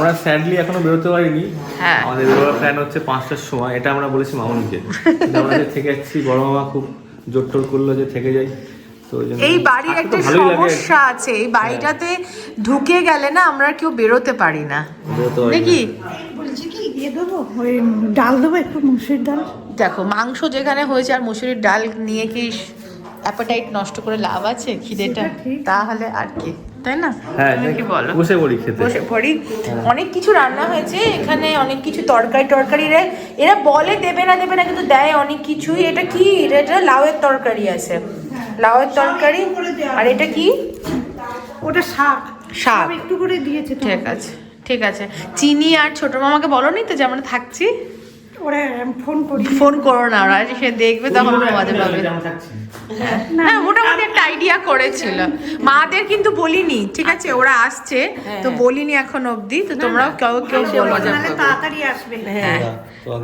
আমরা স্যাডলি এখনও বেরোতে পারিনি। হ্যাঁ। আমাদের বেরোবার প্ল্যান হচ্ছে পাঁচটার সময় এটা আমরা বলেছি মামুনিকে। আমরা যে থেকে যাচ্ছি বড় মামা খুব জোর টোর করল যে থেকে যাই। তো এই বাড়ির একটা। সমস্যা আছে এই বাড়িটাতে ঢুকে গেলে না আমরা কেউ বেরোতে পারি না। নাকি ওই ডাল দেবো একটু মুসুর ডাল? দেখো মাংস যেখানে হয়েছে আর মুসুরির ডাল নিয়ে কি অ্যাপাটাইট নষ্ট করে লাভ আছে? খিদেটা? তাহলে আর কি। তাই না? হ্যাঁ কি বলো? বসে পড়ি খেতে। বসে পড়ি। অনেক কিছু রান্না হয়েছে এখানে অনেক কিছু তরকারি টরকারি রে এরা বলে দেবে না দেবে না কিন্তু দেয় অনেক কিছুই। এটা কি? এটা লাউয়ের তরকারি আছে। লাউয়ের তরকারি। আর এটা কি? ওটা শাক। শাক। একটু করে দিয়েছে ঠিক আছে ঠিক আছে। চিনি আর ছোট মামাকে বলো নি তো যে আমরা থাকছি? ওরা ফোন করি। ফোন করো না ওরা সে দেখবে তখন মজা পাবে। না হ্যাঁ মোটামুটি একটা আইডিয়া করেছিল। মাদের কিন্তু বলিনি ঠিক আছে ওরা আসছে তো বলিনি এখন অবধি তো তোমরাও কেউ কেউ নাহলে তাড়াতাড়ি আসবে। হ্যাঁ।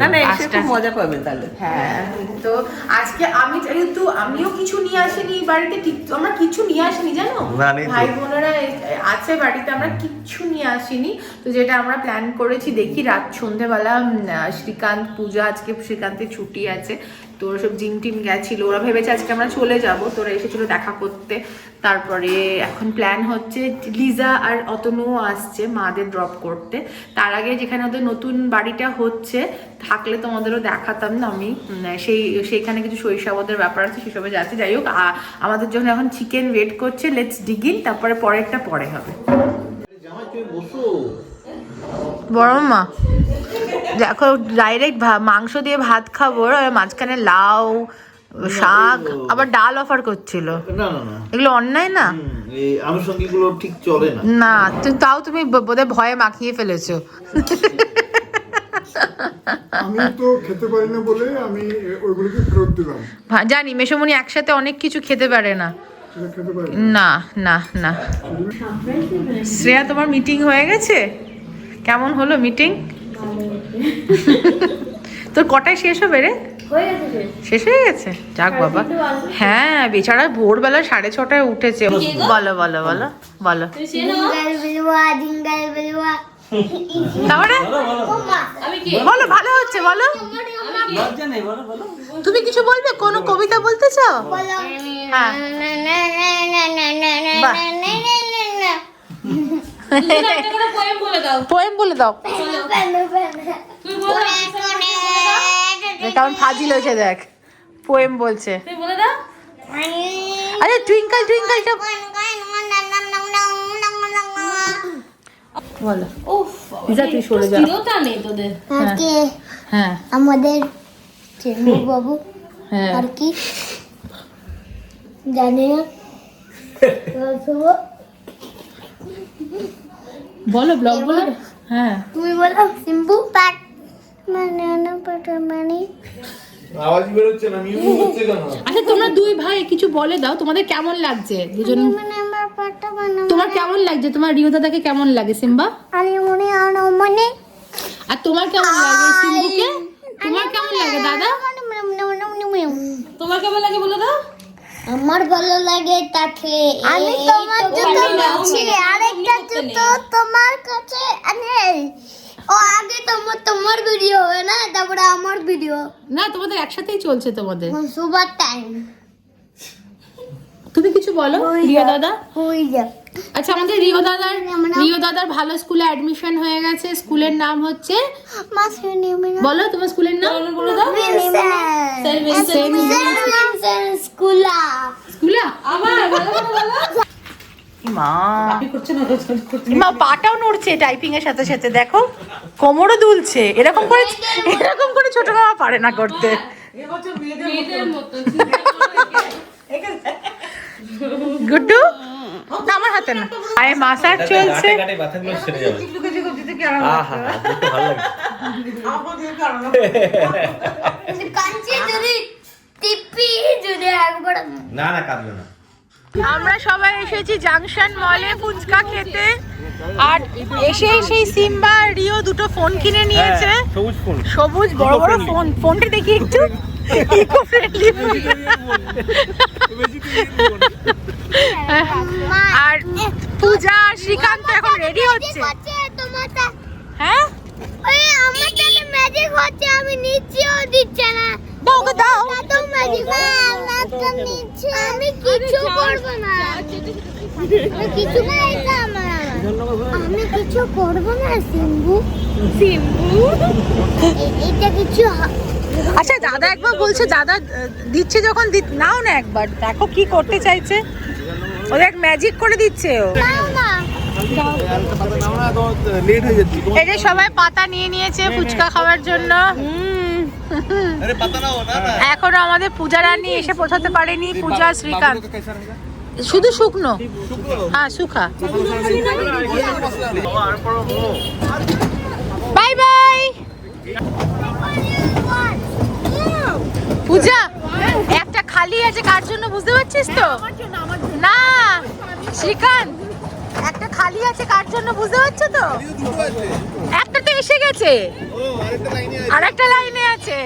না না এসে খুব মজা পাবে তাহলে। হ্যাঁ তো আজকে আমি যেহেতু আমিও কিছু নিয়ে আসিনি বাড়িতে ঠিক আমরা কিছু নিয়ে আসিনি জানো। ভাই বোনেরা আছে বাড়িতে আমরা কিচ্ছু নিয়ে আসিনি। তো যেটা আমরা প্ল্যান করেছি দেখি রাত সন্ধেবেলা শ্রীকান্ত পূজা আজকে শ্রীকান্তের ছুটি আছে। তো ওরা সব জিম টিম গেছিল। ওরা ভেবেছে আজকে আমরা চলে যাব। তোরা এসেছিল দেখা করতে। তারপরে এখন প্ল্যান হচ্ছে লিজা আর অতনুও আসছে মাদের ড্রপ করতে। তার আগে যেখানে ওদের নতুন বাড়িটা হচ্ছে থাকলে তোমাদেরও দেখাতাম না আমি। সেই সেইখানে কিছু শৈশবদের ব্যাপার আছে সেসবে যাচ্ছে। যাই হোক আমাদের জন্য এখন চিকেন ওয়েট করছে লেটস ডিগিন তারপরে পরেরটা পরে হবে। বড় মা দেখো ডাইরেক্ট মাংস দিয়ে ভাত খাব আর মাঝখানে লাউ শাক আবার ডাল অফার করছিল। না না না। এগুলো অন্যায় না? আনুষঙ্গিকগুলো ঠিক চলে না। না তাও তুমি বোধহয় ভয়ে মাখিয়ে ফেলেছো। আমি তো খেতে পারি না বলে আমি ওইগুলোকে ফেরত দিলাম। জানি মেশোমণি একসাথে অনেক কিছু খেতে পারে না। সেটা খেতে পারি না। না না না। শ্রেয়া তোমার মিটিং হয়ে গেছে? কেমন হলো মিটিং তোর কটায় শেষ হবে রে? শেষ? হয়ে গেছে? যাক বাবা। হ্যাঁ বেচারা ভোরবেলা সাড়ে ছটায় উঠেছে। বলো বলো বলো বলো। তারপরে? বলো ভালো হচ্ছে বলো। লজ্জা নেই বলো বলো। তুমি কিছু বলবে? কোনো কবিতা বলতে চাও? হ্যাঁ। বাহ। পোয়েম বলে দাও। কেমন ফাজিল হয়েছে দেখ। পোয়েম বলছে। আরে টুইঙ্কল টুইঙ্কলটা বলো। তুই সরে যা। আজকে হ্যাঁ। আমাদের চেনু বাবু হ্যাঁ। আর কি? জানি না? বলো। ব্লগ বলো। হ্যাঁ। তুমি বলো পাট মানে আওয়াজ বেরোচ্ছে না মিউ হচ্ছে কেন? আচ্ছা তোমরা দুই ভাই কিছু বলে দাও তোমাদের কেমন লাগছে? দুজন মানে মানে তোমার কেমন লাগছে? তোমার রিও দাদাকে কেমন লাগে? সিম্বা? আমি মনে আর মনে। আর তোমার কেমন লাগে সিম্বুকে? তোমার কেমন লাগে দাদা? তোমার কেমন লাগে বলে দাও। আমার ভালো লাগে তাকে। আমি তোমার জুতো আরেকটা জুতো তোমার কাছে নেই ও আগে তোমার তোমার ভিডিও হবে না তারপরে আমার ভিডিও না তোমাদের একসাথেই চলছে তোমাদের। সুপার টাইম তুমি কিছু বলো রিও দাদা? আচ্ছা আমাদের রিও দাদার রিও দাদার ভালো স্কুলে অ্যাডমিশন হয়ে গেছে। স্কুলের নাম হচ্ছে বলো তোমার স্কুলের নাম? বলে দাও। স্কুলা স্কুলা মা মা পাটাও নড়ছে টাইপিং এর সাথে সাথে দেখো। কোমরও দুলছে। এরকম করে এরকম করে ছোট মামা পারে না করতে। গুড্ডু? না আমার হাতে না। আরে মাসাজ চলছে। না না কাঁদবে না। আমরা সবাই এসেছি জাংশন মলে ফুচকা খেতে। আর এসে সেই সিম্বা রিও দুটো ফোন কিনে নিয়েছে। সবুজ বড় বড় ফোন। ফোনটা দেখি একটু। ইকো আর পূজা শ্রীকান্ত এখন রেডি হচ্ছে। হ্যাঁ? আমাদের ম্যাজিক হচ্ছে আমি নিচ্ছিও দিচ্ছে না। তো আমি কিছু করব না। কিছু না এটা আমার আমার। আমি কিছু করব না সিম্বু। সিম্বু এটা কিছু আচ্ছা দাদা একবার বলছে দাদা দিচ্ছে যখন দি- নাও না একবার। দেখো কি করতে চাইছে। ও দেখ ম্যাজিক করে দিচ্ছে ও। এই যে সবাই পাতা নিয়ে নিয়েছে ফুচকা খাওয়ার জন্য। না এখনও আমাদের পূজা রানী এসে পৌঁছাতে পারেনি পূজা শ্রীকান্ত। শুধু শুকনো? হ্যাঁ শুকা বাই বাই। পূজা একটা খালি আছে কার জন্য বুঝতে পারছিস তো? না শ্রীকান্ত। একটা খালি আছে কার জন্য বুঝতে পারছ তো? একটা তো এসে গেছে? আর একটা লাইনে আছে।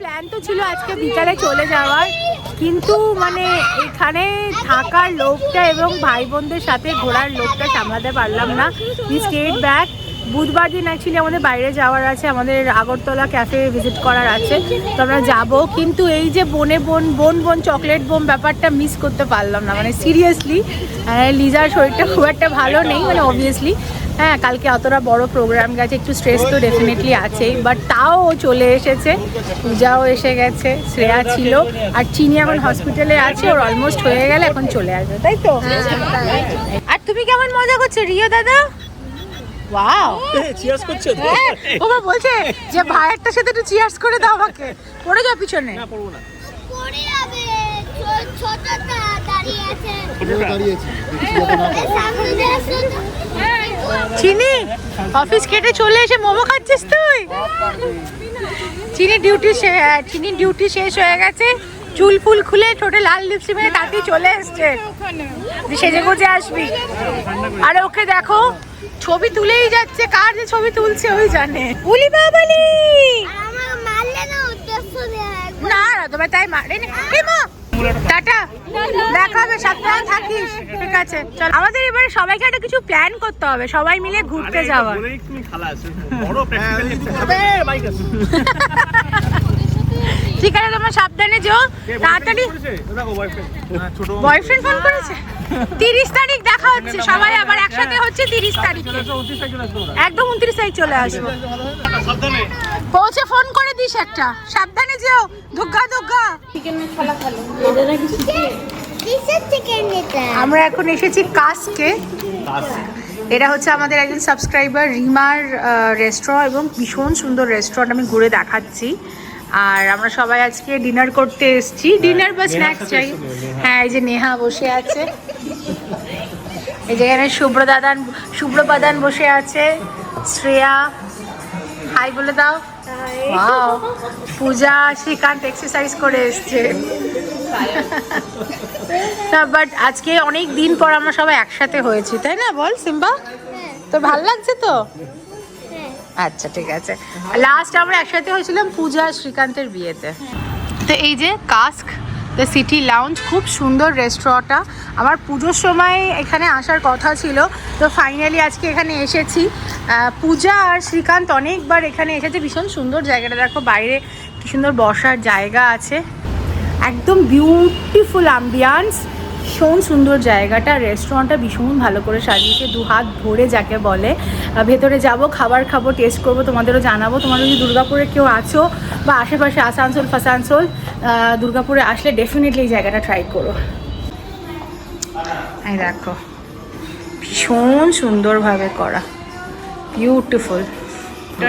প্ল্যান তো ছিল আজকে বিকালে চলে যাওয়ার, কিন্তু মানে এখানে থাকার লোকটা এবং ভাই বোনদের সাথে ঘোরার লোকটা সামলাতে পারলাম না। স্টেট ব্যাক বুধবার দিন অ্যাকচুয়ালি আমাদের বাইরে যাওয়ার আছে, আমাদের আগরতলা ক্যাফে ভিজিট করার আছে। তো আমরা যাব, কিন্তু এই যে বনে বোন বোন বোন চকলেট বোম ব্যাপারটা মিস করতে পারলাম না। মানে সিরিয়াসলি লিজার শরীরটা খুব একটা ভালো নেই মানে অবভিয়াসলি হ্যাঁ কালকে অতটা বড় প্রোগ্রাম গেছে, একটু স্ট্রেস তো ডেফিনেটলি আছেই। বাট তাও ও চলে এসেছে, পূজাও এসে গেছে, শ্রেয়া ছিল। আর চিনি এখন হসপিটালে আছে, ওর অলমোস্ট হয়ে গেলে এখন চলে আসবে, তাই তো? আর তুমি কেমন মজা করছ, রিও দাদা? ওয়াও চিয়ার্স করছ? ওমা বলছে যে ভাইয়েরটার সাথে একটু চিয়ার্স করে দাও আমাকে। পড়ে যাও পিছনে। পড়ব না। পড়ে যাবে। ছোটটা দাঁড়িয়ে আছে। দাঁড়িয়েছি এই সামনে দেখো তো। চিনি অফিস কেটে চলে এসে মোমো খাচ্ছিস তুই? চিনি ডিউটি চিনি ডিউটি শেষ হয়ে গেছে। চুল ফুল খুলে ঠোঁটে লাল লিপস্টিক মেরে তাতেই চলে এসছে। সেজে গুজে আসবি। আরে ওকে দেখো ছবি তুলেই যাচ্ছে কার যে ছবি তুলছে ওই জানে। উলি বাবালি না। না তোমার তাই মারেনি। মা টাটা। দেখা হবে সাবধানে থাকিস। ঠিক আছে চল। আমাদের এবারে সবাইকে একটা কিছু প্ল্যান করতে হবে সবাই মিলে ঘুরতে যাওয়া ঠিক আছে তোমার সাবধানে যেও। তাড়াতাড়ি বয়ফ্রেন্ড ফোন করেছে? তিরিশ তারিখ দেখা হচ্ছে সবাই আবার একসাথে হচ্ছে তিরিশ তারিখ। একদম উনত্রিশ তারিখ চলে আসব। পৌঁছে ফোন করে দিস একটা। সাবধানে যেও। চিকেন এটা আমরা এখন এসেছি কাসকে। এটা হচ্ছে আমাদের একজন সাবস্ক্রাইবার রিমার রেস্টুরেন্ট এবং ভীষণ সুন্দর রেস্টুরেন্ট আমি ঘুরে দেখাচ্ছি। আর আমরা সবাই আজকে ডিনার করতে এসেছি। ডিনার বা স্ন্যাক্স চাই। হ্যাঁ। এই যে নেহা বসে আছে। এই যেখানে শুভ্রদাদান শুভ্রবাদান বসে আছে। শ্রেয়া হাই বলে দাও। পূজা শ্রীকান্ত এক্সারসাইজ করে এসছে। না বাট আজকে অনেক দিন পর আমরা সবাই একসাথে হয়েছি তাই না বল সিম্বা? তো ভালো লাগছে তো? আচ্ছা ঠিক আছে। লাস্ট আমরা একসাথে হয়েছিলাম পূজা শ্রীকান্তের বিয়েতে। তো এই যে কাস্ক দ্য সিটি লাউঞ্জ খুব সুন্দর রেস্টুরেন্টটা আমার পুজোর সময় এখানে আসার কথা ছিল। তো ফাইনালি আজকে এখানে এসেছি। পূজা আর শ্রীকান্ত অনেকবার এখানে এসেছে। ভীষণ সুন্দর জায়গাটা। দেখো বাইরে কি সুন্দর বসার জায়গা আছে। একদম বিউটিফুল আম্বিয়ান্স ভীষণ সুন্দর জায়গাটা। রেস্টুরেন্টটা ভীষণ ভালো করে সাজিয়েছে। দু হাত ভরে যাকে বলে। ভেতরে যাব, খাবার খাব টেস্ট করব, তোমাদেরও জানাব। তোমরা যদি দুর্গাপুরে কেউ আছো বা আশেপাশে আসানসোল, ফাসানসোল দুর্গাপুরে আসলে ডেফিনেটলি এই জায়গাটা ট্রাই করো। এই দেখো, ভীষণ সুন্দরভাবে করা। বিউটিফুল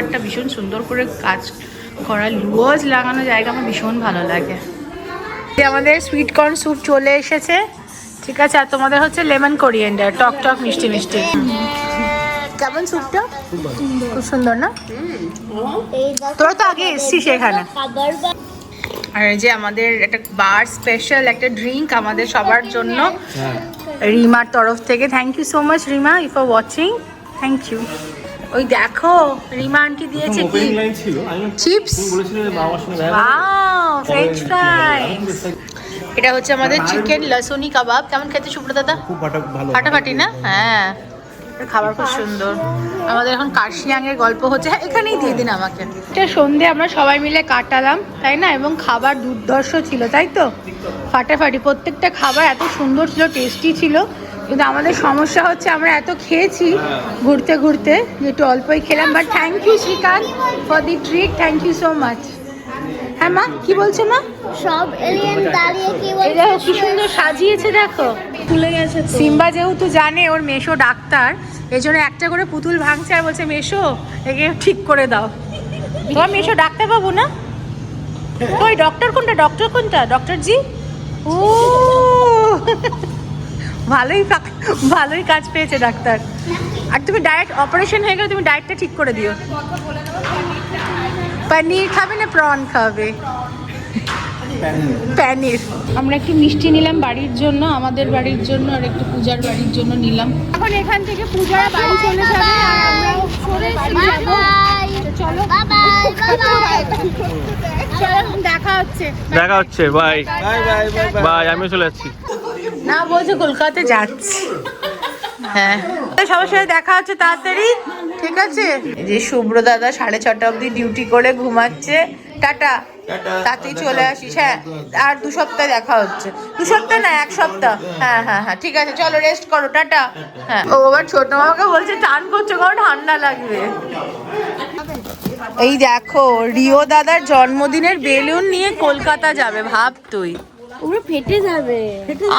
একটা ভীষণ সুন্দর করে কাজ করা। লুয়াজ লাগানো জায়গা আমার ভীষণ ভালো লাগে। আমাদের সুইট কর্ন স্যুপ চলে এসেছে। ঠিক আছে আর তোমাদের হচ্ছে লেমন কোরিয়েন্ডার টক টক মিষ্টি মিষ্টি। কেমন স্যুপটা? খুব সুন্দর না? তোরা তো আগে এসছিস এখানে। আর যে আমাদের একটা বার স্পেশাল একটা ড্রিঙ্ক আমাদের সবার জন্য। রিমার তরফ থেকে। Thank you so much Rima if are watching thank you ওই দেখো রিমা আন্টি দিয়েছে কি? Chips french fry. এটা হচ্ছে আমাদের চিকেন লসুনি কাবাব। কেমন খেতে সুব্রত দাদা? খুব ভালো। ফাটাফাটি না? হ্যাঁ। খাবার খুব সুন্দর। আমাদের এখন কার্শিয়াং এর গল্প হচ্ছে। হ্যাঁ এখানেই দিয়ে দিন আমাকে। এটা সন্ধে আমরা সবাই মিলে কাটালাম তাই না? এবং খাবার দুর্ধর্ষ ছিল তাই তো? ফাটাফাটি। প্রত্যেকটা খাবার এত সুন্দর ছিল টেস্টি ছিল। কিন্তু আমাদের সমস্যা হচ্ছে আমরা এত খেয়েছি ঘুরতে ঘুরতে যে একটু অল্পই খেলাম। But thank you Srikanth for the treat thank you so much হ্যাঁ মা কি বলছো মা? সব এলিয়েন দাঁড়িয়ে কি এই দেখো কি সুন্দর সাজিয়েছে দেখো। খুলে গেছে সিম্বা যেহেতু জানে ওর মেশো ডাক্তার এই জন্য একটা করে পুতুল ভাঙছে আর বলছে মেশো একে ঠিক করে দাও। তোমার মেশো ডাক্তার বাবু না? ওই ডক্টর কোনটা? ডক্টর কোনটা? ডক্টর জি ও ভালোই ভালোই কাজ পেয়েছে ডাক্তার। আর তুমি ডায়েট অপারেশন হয়ে গেলে তুমি ডায়েটটা ঠিক করে দিও। পনির খাবে না প্রন খাবে? প্যানির আমরা একটু মিষ্টি নিলাম বাড়ির জন্য আমাদের বাড়ির জন্য আর একটু পূজার বাড়ির জন্য নিলাম। এখন এখান থেকে পূজারা বাড়ি চলে যাবে আর আমরা সরে বাই বাই চলো বাই বাই চলো দেখা হচ্ছে। দেখা হচ্ছে bye bye bye bye bye চলে যাচ্ছি। না বলছে কলকাতাতে যাচ্ছি। হ্যাঁ। তো সবার সাথে দেখা হচ্ছে তাড়াতাড়ি। ঠিক আছে? যে শুভ্র দাদা সাড়ে ছটা অবধি ডিউটি করে ঘুমাচ্ছে। টাটা। তাতেই চলে আসিস হ্যাঁ। আর দু সপ্তাহ দেখা হচ্ছে। দু সপ্তাহ না এক সপ্তাহ। হ্যাঁ হ্যাঁ হ্যাঁ ঠিক আছে চলো রেস্ট করো টাটা। হ্যাঁ। ও আবার ছোট মামাকে বলছে টান করছ কারণ ঠান্ডা লাগবে। এই দেখো রিও দাদার জন্মদিনের বেলুন নিয়ে কলকাতা যাবে ভাব তুই। পুরো ফেটে যাবে।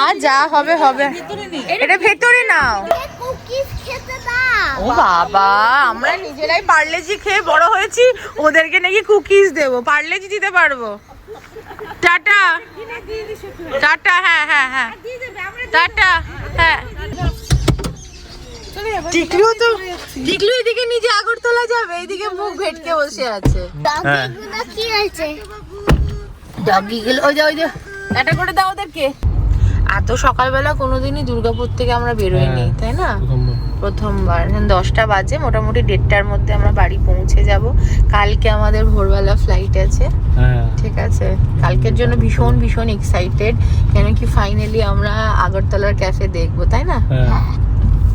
আর যা হবে হবে। এটা ভেতরে নাও। ও বাবা আমরা নিজেরাই পার্লেজি খেয়ে বড় হয়েছি ওদেরকে নাকি কুকিজ দেবো। পার্লেজি দিতে পারব। টাটা। টাটা হ্যাঁ হ্যাঁ হ্যাঁ। টাটা হ্যাঁ। টিকলু তো টিকলু এদিকে নিজে আগরতলা যাবে এইদিকে মুখ ভেটকে বসে আছে। ডগিগুলো কি হয়েছে? ডগি গুলো ওই যে ওই যে এটা করে দাও ওদেরকে। এত সকালবেলা কোনোদিনই দুর্গাপুর থেকে আমরা বেরোইনি তাই না? প্রথমবার। দশটা বাজে মোটামুটি দেড়টার মধ্যে আমরা বাড়ি পৌঁছে যাব। কালকে আমাদের ভোরবেলা ফ্লাইট আছে। হ্যাঁ। ঠিক আছে? কালকের জন্য ভীষণ ভীষণ এক্সাইটেড কেন কি ফাইনালি আমরা আগরতলার ক্যাফে দেখব তাই না? হ্যাঁ।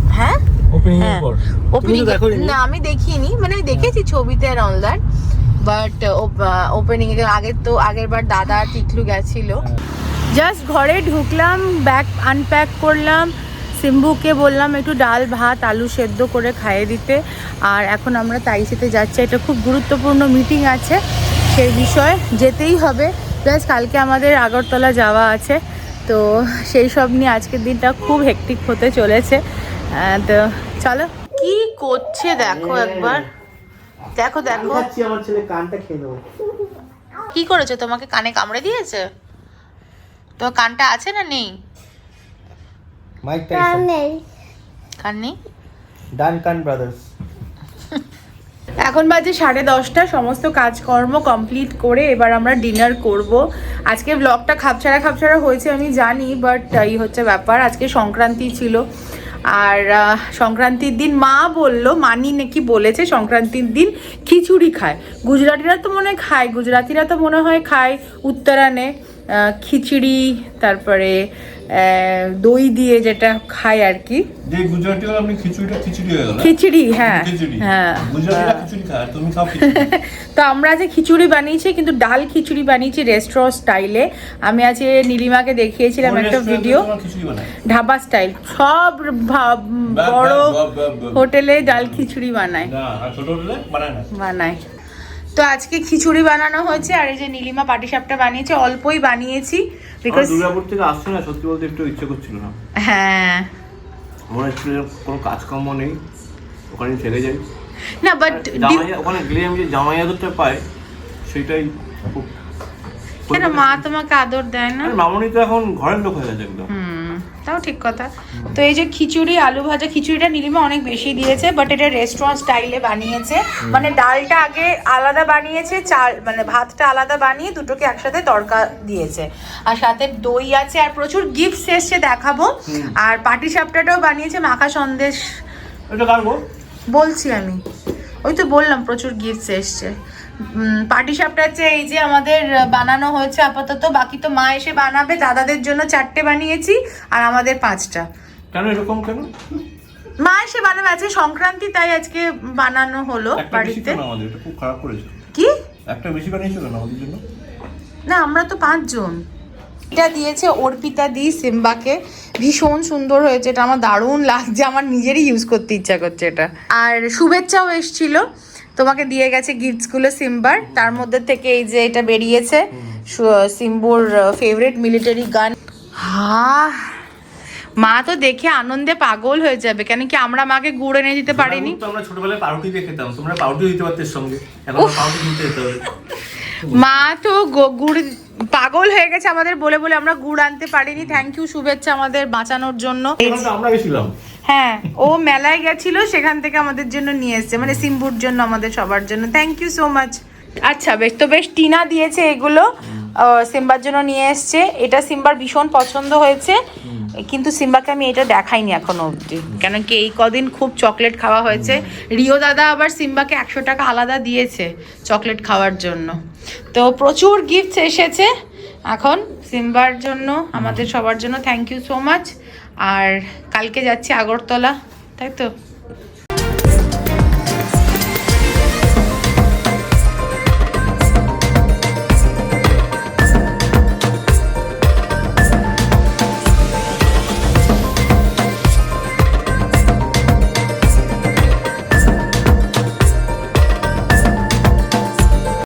হ্যাঁ? ওপেনিং হ্যাঁ। না আমি দেখিনি। মানে দেখেছি ছবিতে আর অল দ্যাট বাট ওপেনিং এর আগে তো আগের বার দাদা টিকলু গেছিল। জাস্ট ঘরে ঢুকলাম ব্যাগ আনপ্যাক করলাম সিম্বুকে বললাম একটু ডাল ভাত আলু সেদ্ধ করে খাইয়ে দিতে। আর এখন আমরা তাইসিতে যাচ্ছি এটা খুব গুরুত্বপূর্ণ মিটিং আছে সেই বিষয়ে যেতেই হবে। প্লাস কালকে আমাদের আগরতলা যাওয়া আছে তো সেই সব নিয়ে আজকের দিনটা খুব হেকটিক হতে চলেছে। তো চলো। কি করছে দেখো একবার। দেখো দেখো। আমার ছেলে কানটা খেয়ে নেব। কি করেছে? তোমাকে কানে কামড়ে দিয়েছে? তোমার কানটা আছে না নেই? মাইক নেই। কান নেই? Duncan Brothers. এখন বাজে সাড়ে দশটা সমস্ত কাজকর্ম কমপ্লিট করে এবার আমরা ডিনার করব। আজকে ব্লগটা খাপছাড়া খাপছাড়া হয়েছে আমি জানি বাট এই হচ্ছে ব্যাপার। আজকে সংক্রান্তি ছিল। আর সংক্রান্তির দিন মা বলল মানি নাকি বলেছে সংক্রান্তির দিন খিচুড়ি খায়। গুজরাটিরা তো মনে হয় খায় গুজরাটিরা তো মনে হয় খায় উত্তরায়ণে আহ, খিচুড়ি তারপরে দই দিয়ে যেটা খায় আর কি। খিচুড়ি হয়ে খিচুড়ি হ্যাঁ হ্যাঁ তো আমরা যে খিচুড়ি বানিয়েছি কিন্তু ডাল খিচুড়ি বানিয়েছি রেস্টুরেন্ট স্টাইলে আমি আজ নীলিমাকে দেখিয়েছিলাম একটা ভিডিও ঢাবা স্টাইল সব বড় হোটেলে ডাল খিচুড়ি বানায়। বানায়। তো আজকে খিচুড়ি বানানো হয়েছে আর এই যে নীলিমা পাটিসাপটা বানিয়েছে অল্পই বানিয়েছি বিকজ দুর্গাপুর থেকে আসছে না সত্যি বলতে একটু ইচ্ছে করছিল না। হ্যাঁ। মনে হচ্ছিল যে কোনো কাজকর্ম নেই ওখানে থেকে যাই। না বাট ওখানে গেলে আমি যে জামাই আদরটা পাই সেটাই খুব কেন মা তোমাকে আদর দেয় না? মামনি তো এখন ঘরের লোক হয়ে গেছে একদম। তাও ঠিক কথা। তো এই যে খিচুড়ি আলু ভাজা খিচুড়িটা নীলিমা অনেক বেশি দিয়েছে বাট এটা রেস্টুরেন্ট স্টাইলে বানিয়েছে। মানে ডালটা আগে আলাদা বানিয়েছে চাল মানে ভাতটা আলাদা বানিয়ে দুটোকে একসাথে তড়কা দিয়েছে। আর সাথে দই আছে আর প্রচুর গিফটস এসছে দেখাবো। আর পাটি সাপটাটাও বানিয়েছে মাখা সন্দেশ। বলছি আমি। ওই তো বললাম প্রচুর গিফটস এসছে। পার্টি সাপটা হচ্ছে এই যে আমাদের বানানো হয়েছে আপাতত বাকি তো মা এসে বানাবে দাদাদের জন্য চারটে বানিয়েছি আর আমাদের পাঁচটা। কেন এরকম কেন? মা এসে বানাবে আজকে সংক্রান্তি তাই আজকে বানানো হলো বাড়িতে। খুব খারাপ করেছে। কি? একটা বেশি বানিয়েছো কেন আমাদের জন্য? না আমরা তো পাঁচজন। এটা দিয়েছে অর্পিতা দি সিম্বাকে। ভীষণ সুন্দর হয়েছে এটা আমার দারুণ লাগছে আমার নিজেরই ইউজ করতে ইচ্ছা করছে এটা। আর শুভেচ্ছাও এসছিল। তোমাকে দিয়ে গেছে গিফটসগুলো সিম্বার। তার মধ্যে থেকে এই যে এটা বেরিয়েছে সিম্বুর ফেভারিট মিলিটারি গান হা মা তো দেখে আনন্দে পাগল হয়ে যাবে কেন কি আমরা মাকে গুড় এনে দিতে পারিনি? আমরা ছোটবেলায় পাউরুটি দিয়ে খেতাম তোমরা পাউরুটি দিতে পারতে সঙ্গে এখন পাউরুটি দিতে মা তো গুড় পাগল হয়ে গেছে আমাদের বলে বলে আমরা গুড় আনতে পারিনি। থ্যাংক ইউ শুভেচ্ছা আমাদের বাঁচানোর জন্য। আমরা গেছিলাম। হ্যাঁ ও মেলায় গেছিল, সেখান থেকে আমাদের জন্য নিয়ে এসেছে। মানে সিম্বুর জন্য আমাদের সবার জন্য। থ্যাংক ইউ সো মাচ আচ্ছা বেশ, তো বেশ, টিনা দিয়েছে এগুলো সিম্বার জন্য নিয়ে এসছে। এটা সিম্বার ভীষণ পছন্দ হয়েছে, কিন্তু সিম্বাকে আমি এটা দেখাইনি এখনও অবধি। কেন কি এই কদিন খুব চকলেট খাওয়া হয়েছে। রিও দাদা আবার সিম্বাকে একশো টাকা আলাদা দিয়েছে চকলেট খাওয়ার জন্য। তো প্রচুর গিফটস এসেছে। এখন সিম্বার জন্য, আমাদের সবার জন্য থ্যাংক ইউ সো মাচ আর কালকে যাচ্ছি আগরতলা তাই তো?